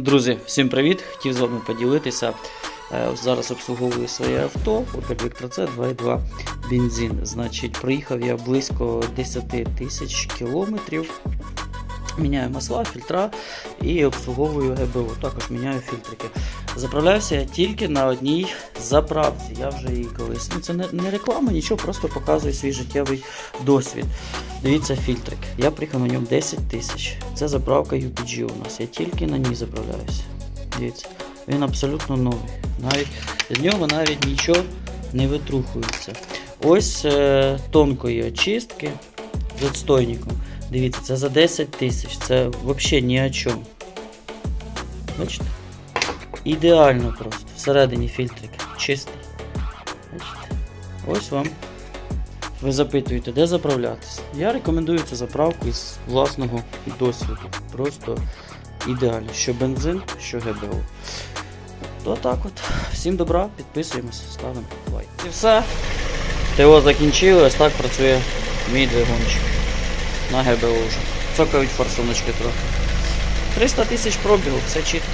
Друзі, всім привіт! Хотів з вами поділитися. Е, Зараз обслуговую своє авто, Opel Vectra C 2.2 бензин. Значить, проїхав я близько 10 тисяч кілометрів. Міняю масла, фільтра і обслуговую ГБУ. Також міняю фільтрики. Заправлявся я тільки на одній заправці. Я вже її колись. Ну це не реклама, нічого, просто показую свій життєвий досвід. Дивіться фільтрик. Я приїхав на ньому 10 тисяч. Це заправка UPG у нас. Я тільки на ній заправляюся. Дивіться, він абсолютно новий. Навіть з нього навіть нічого не витрухується. Ось е, тонкої очистки з відстойником. Дивіться, це за 10 тисяч. Це взагалі ні о чому. Бачите? Ідеально просто. Всередині фільтрик чистий. Бачите? Ось вам. Ви запитуєте, де заправлятися. Я рекомендую цю заправку із власного досвіду. Просто ідеально. Що бензин, що ГБО. То так от. Всім добра, підписуємося, ставимо лайк. І все. ТО закінчилось, так працює мій двигунчик. На ГБО вже. Цокають форсуночки трохи. 300 тисяч пробігу, все чітко.